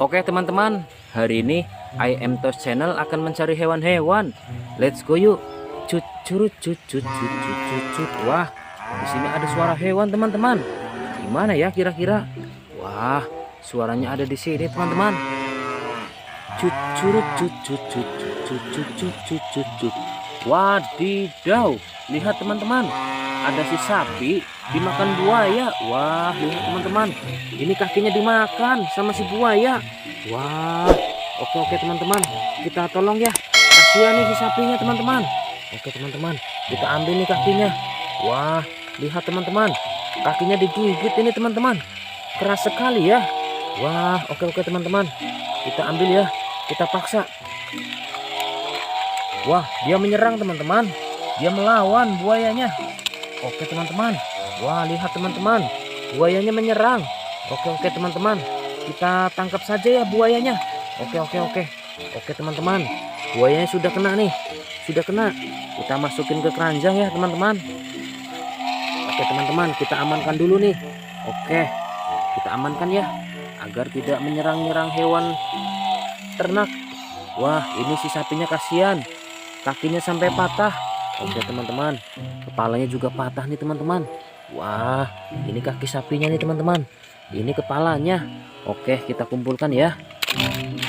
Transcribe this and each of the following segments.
Oke teman-teman, hari ini IM am Toast Channel akan mencari hewan-hewan. Let's go yuk. Cucurut cucut cucut cucut. Wah, di sini ada suara hewan teman-teman. Gimana ya kira-kira? Wah, suaranya ada di sini teman-teman. Cut curut cut cut cut cut cut cut cut cut. Wadidaw, lihat teman-teman. Ada si sapi dimakan buaya. Wah, lihat teman-teman. Ini kakinya dimakan sama si buaya. Wah, oke oke teman-teman. Kita tolong ya. Kasihan nih si sapinya teman-teman. Oke teman-teman, kita ambil nih kakinya. Wah, lihat teman-teman. Kakinya digigit ini teman-teman. Keras sekali ya. Wah, oke oke teman-teman. Kita ambil ya. Kita paksa. Wah, dia menyerang teman-teman. Dia melawan buayanya. Oke teman-teman. Wah, lihat teman-teman. Buayanya menyerang. Oke oke teman-teman. Kita tangkap saja ya buayanya. Oke oke oke. Oke teman-teman. Buayanya sudah kena nih. Sudah kena. Kita masukin ke keranjang ya teman-teman. Oke teman-teman, kita amankan dulu nih. Oke. Kita amankan ya agar tidak menyerang-nyerang hewan ternak. Wah, ini si sapinya kasihan. Kakinya sampai patah. Oke teman-teman, kepalanya juga patah nih teman-teman. Wah, ini kaki sapinya nih teman-teman. Ini kepalanya. Oke, kita kumpulkan ya.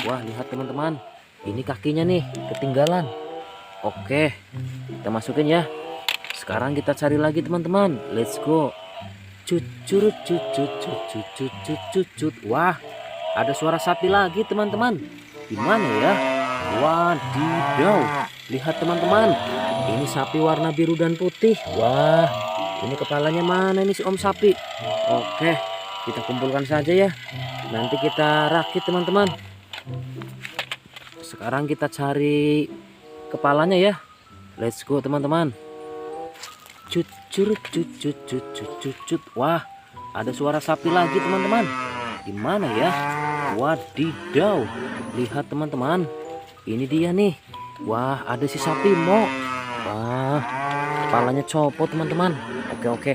Wah, lihat teman-teman. Ini kakinya nih, ketinggalan. Oke, kita masukin ya. Sekarang kita cari lagi teman-teman. Let's go. Cucur, cucut cucut cucut cucut. Wah, ada suara sapi lagi teman-teman. Gimana ya? Wadidaw. Lihat teman-teman, ini sapi warna biru dan putih. Wah, ini kepalanya mana ini si om sapi? Oke, kita kumpulkan saja ya. Nanti kita rakit teman-teman. Sekarang kita cari kepalanya ya. Let's go teman-teman. Cut curut cut cut cut cut. Wah, ada suara sapi lagi teman-teman. Gimana ya? Wadidaw. Lihat teman-teman. Ini dia nih. Wah, ada si sapi mo. Wah, kepalanya copot teman-teman. Oke oke,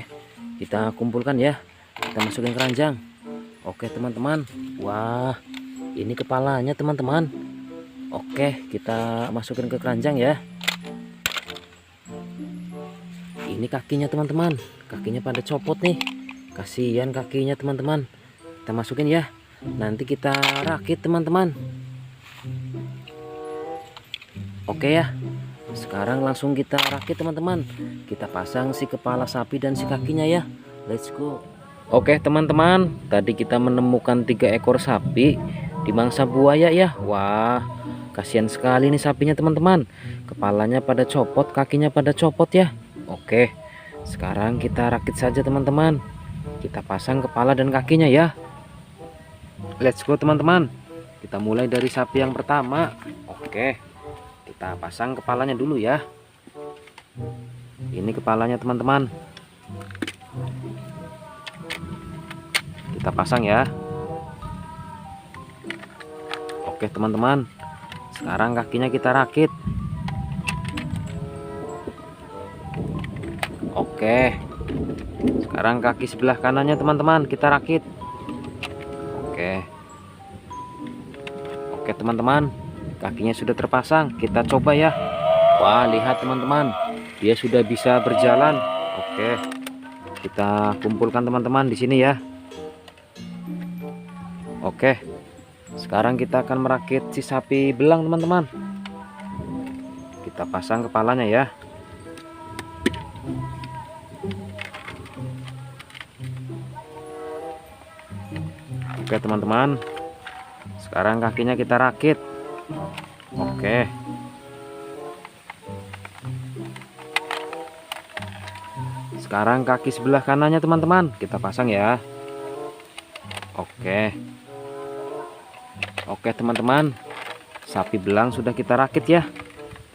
kita kumpulkan ya. Kita masukin keranjang. Oke teman-teman. Wah, ini kepalanya teman-teman. Oke, kita masukin ke keranjang ya. Ini kakinya teman-teman. Kakinya pada copot nih. Kasihan kakinya teman-teman. Kita masukin ya. Nanti kita rakit teman-teman. Oke ya. Sekarang langsung kita rakit teman-teman. Kita pasang si kepala sapi dan si kakinya ya. Let's go. Oke teman-teman, tadi kita menemukan tiga ekor sapi di mangsa buaya ya. Wah, kasihan sekali nih sapinya teman-teman. Kepalanya pada copot, kakinya pada copot ya. Oke, sekarang kita rakit saja teman-teman. Kita pasang kepala dan kakinya ya. Let's go teman-teman. Kita mulai dari sapi yang pertama. Oke, kita pasang kepalanya dulu ya. Ini kepalanya teman-teman. Kita pasang ya. Oke teman-teman. Sekarang kakinya kita rakit. Oke. Sekarang kaki sebelah kanannya teman-teman kita rakit. Oke. Oke teman-teman. Kakinya sudah terpasang. Kita coba ya. Wah, lihat teman-teman. Dia sudah bisa berjalan. Oke. Kita kumpulkan teman-teman di sini ya. Oke. Sekarang kita akan merakit si sapi belang teman-teman. Kita pasang kepalanya ya. Oke teman-teman. Sekarang kakinya kita rakit. Oke. Sekarang kaki sebelah kanannya teman-teman kita pasang ya. Oke. Oke teman-teman. Sapi belang sudah kita rakit ya.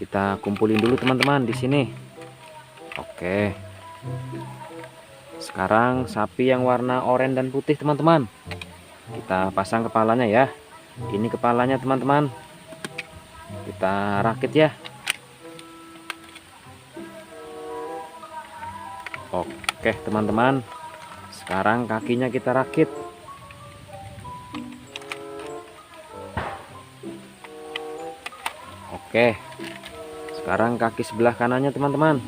Kita kumpulin dulu teman-teman di sini. Oke. Sekarang sapi yang warna oranye dan putih teman-teman. Kita pasang kepalanya ya. Ini kepalanya teman-teman kita rakit ya. Oke teman-teman. Sekarang kakinya kita rakit. Oke. Sekarang kaki sebelah kanannya teman-teman.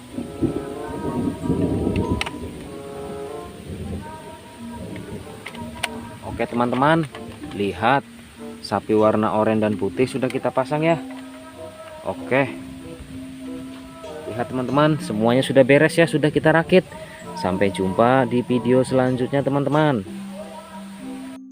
Oke teman-teman. Lihat sapi warna oranye dan putih sudah kita pasang ya. Oke. Lihat teman-teman, semuanya sudah beres ya, sudah kita rakit. Sampai jumpa di video selanjutnya teman-teman.